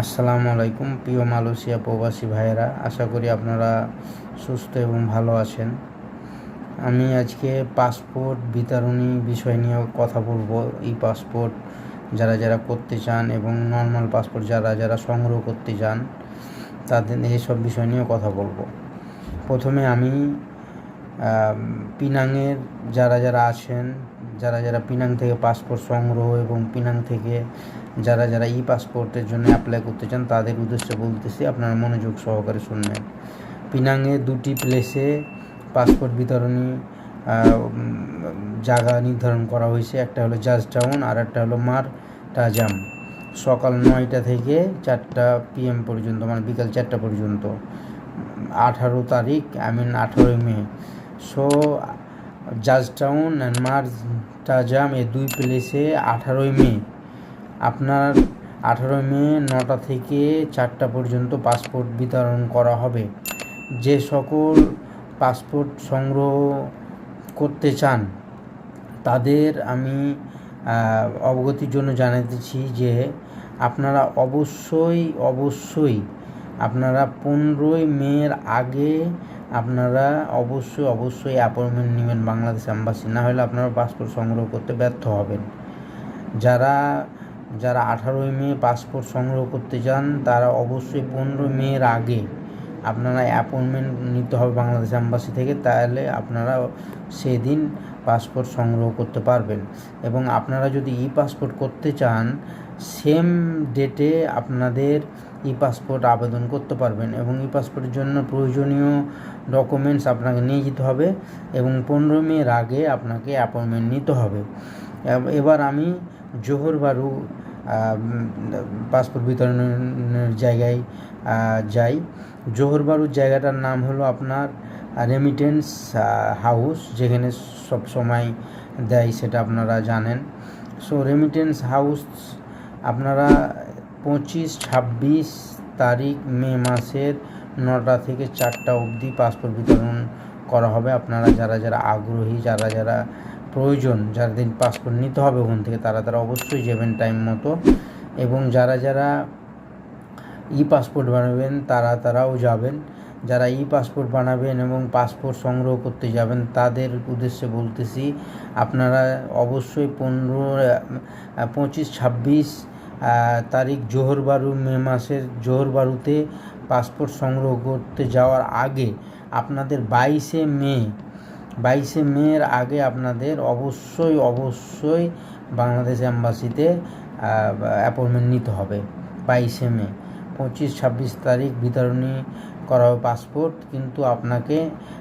আসসালামু আলাইকুম, প্রিয় মালয়েশিয়া প্রবাসী ভাইয়েরা। আশা করি আপনারা সুস্থ এবং ভালো আছেন। আমি আজকে পাসপোর্ট বিতরণী বিষয় নিয়ে কথা বলব। এই পাসপোর্ট যারা যারা করতে চান এবং নর্মাল পাসপোর্ট যারা যারা সংগ্রহ করতে চান, তাদের এইসব বিষয় নিয়ে কথা বলব। প্রথমে আমি পিনাংয়ের যারা যারা আছেন যারা যারা পিনাং থেকে পাসপোর্ট সংগ্রহ এবং পিনাং থেকে যারা যারা ই পাসপোর্টের জন্য অ্যাপ্লাই করতে চান, তাদের উদ্দেশ্যে বলতেছি, আপনারা মনোযোগ সহকারে শুনবেন। পিনাংয়ে দুটি প্লেসে পাসপোর্ট বিতরণী জায়গা নির্ধারণ করা হয়েছে। একটা হলো জাজ টাউন আর একটা হলো মার টাজাম সকাল নয়টা থেকে চারটা পিএম পর্যন্ত মানে বিকাল চারটা পর্যন্ত আঠারো তারিখ আই মিন আঠারোই মে। সো জাজ টাউন অ্যান্ড মার টাজাম এই দুই প্লেসে আঠারোই মে। আপনার আঠারোই মে নটা থেকে চারটা পর্যন্ত পাসপোর্ট বিতরণ করা হবে। যে সকল পাসপোর্ট সংগ্রহ করতে চান, তাদের আমি অবগতির জন্য জানাতেছি যে আপনারা অবশ্যই অবশ্যই আপনারা পনেরোই মের আগে আপনারা অবশ্যই অবশ্যই অ্যাপয়েন্টমেন্ট নেবেন বাংলাদেশ অ্যাম্বাসি না হলে আপনারা পাসপোর্ট সংগ্রহ করতে ব্যর্থ হবেন। যারা যারা আঠারোই মে পাসপোর্ট সংগ্রহ করতে চান তারা অবশ্যই পনেরো মের আগে আপনারা অ্যাপয়েন্টমেন্ট নিতে হবে বাংলাদেশ অ্যাম্বাসি থেকে। তাহলে আপনারা সেদিন পাসপোর্ট সংগ্রহ করতে পারবেন। এবং আপনারা যদি ই পাসপোর্ট করতে চান সেম ডেটে আপনাদের ই পাসপোর্ট আবেদন করতে পারবেন এবং ই পাসপোর্টের জন্য প্রয়োজনীয় ডকুমেন্টস আপনাকে নিয়ে যেতে হবে এবং পনেরো মের আগে আপনাকে অ্যাপয়েন্টমেন্ট নিতে হবে। এবার আমি জোহর বারু পাসপোর্ট বিতরণের জায়গায় যাই। জোহর বারুর জায়গাটার নাম হলো আপনার রেমিটেন্স হাউস যেখানে সব সময় দেয় সেটা আপনারা জানেন। সো রেমিটেন্স হাউস আপনারা পঁচিশ, ছাব্বিশ তারিখ মে মাসের নটা থেকে চারটা অবধি পাসপোর্ট বিতরণ করা হবে। আপনারা যারা যারা আগ্রহী, যারা যারা প্রয়োজন যাদের পাসপোর্ট নিতে হবে ওখান থেকে, তারা তারা অবশ্যই যাবেন টাইম মতো। এবং যারা যারা ই পাসপোর্ট বানাবেন, তারা, তারাও যাবেন। যারা ই পাসপোর্ট বানাবেন এবং পাসপোর্ট সংগ্রহ করতে যাবেন, তাদের উদ্দেশ্যে বলতেছি, আপনারা অবশ্যই পনেরো পঁচিশ, ছাব্বিশ তারিখ জোহরবারু মে মাসের জোহরবারুতে পাসপোর্ট সংগ্রহ করতে যাওয়ার আগে আপনাদের বাইশে মে, বাইশে মের আগে আপনাদের অবশ্যই অবশ্যই বাংলাদেশ অ্যাম্বাসিতে অ্যাপয়েন্টমেন্ট নিতে হবে, বাইশে মে। পঁচিশ, ছাব্বিশ তারিখ বিতরণী করা হবে পাসপোর্ট, কিন্তু আপনাকে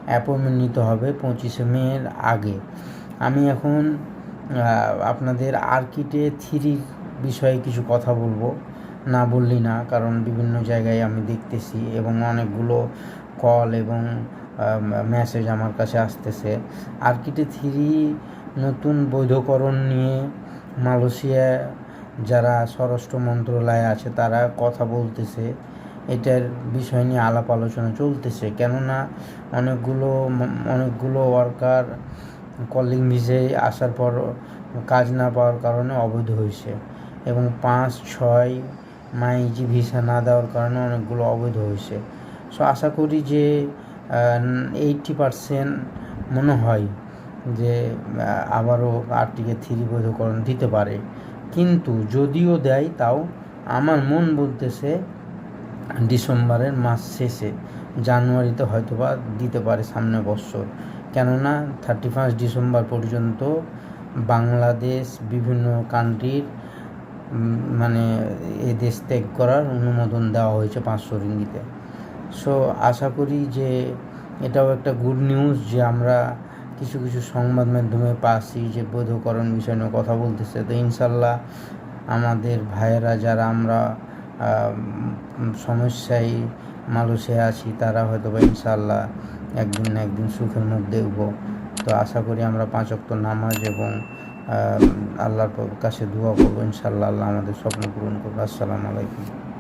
অ্যাপয়েন্টমেন্ট নিতে হবে পঁচিশে মের আগে। আমি এখন আপনাদের আর্কিটে থ্রি বিষয়ে কিছু কথা বলব। না বললি না, কারণ বিভিন্ন জায়গায় আমি দেখতেছি এবং অনেকগুলো কল এবং মেসেজ আমার কাছে আসতেছে। আর্কিটে থ্রি নতুন বৈধকরণ নিয়ে মালয়েশিয়া যারা স্বরাষ্ট্র মন্ত্রণালয়ে আছে, তারা কথা বলতেছে। এটার বিষয় নিয়ে আলাপ আলোচনা চলতেছে। কেননা অনেকগুলো অনেকগুলো ওয়ার্কার কলিং ভিসে আসার পর কাজ না পাওয়ার কারণে অবৈধ হয়েছে। এবং পাঁচ, ছয় মাইজি ভিসা না দেওয়ার কারণে অনেকগুলো অবৈধ হয়েছে। সো আশা করি যে এইটটি পারসেন্ট মনে হয় যে আবারও আরটিকে থ্রি বৈধকরণ দিতে পারে। কিন্তু যদিও দেয়, তাও আমার মন বলতেছে ডিসেম্বরের মাস শেষে। জানুয়ারিতে হয়তো বা দিতে পারে সামনে বছর। কেননা থার্টি ফার্স্ট ডিসেম্বর পর্যন্ত বাংলাদেশ বিভিন্ন কান্ট্রির মানে এ দেশ ত্যাগ করার অনুমোদন দেওয়া হয়েছে পাঁচশো রিঙ্গিতে সো আশা করি যে এটাও একটা গুড নিউজ যে আমরা কিছু কিছু সংবাদ মাধ্যমে পাচ্ছি যে বৈধকরণ বিষয় নিয়ে কথা বলতেছে। তো ইনশাল্লাহ আমাদের ভাইয়েরা যারা আমরা সমস্যায় মানুষে আছি, তারা হয়তো বা ইনশাল্লাহ একদিন না একদিন সুখের মুখ দেখব। তো আশা করি আমরা পাঁচ অক্ত নামাজ এবং আল্লাহর কাছে দোয়া করব ইনশাল্লাহ আল্লাহ আমাদের স্বপ্ন পূরণ করব আসসালামু আলাইকুম।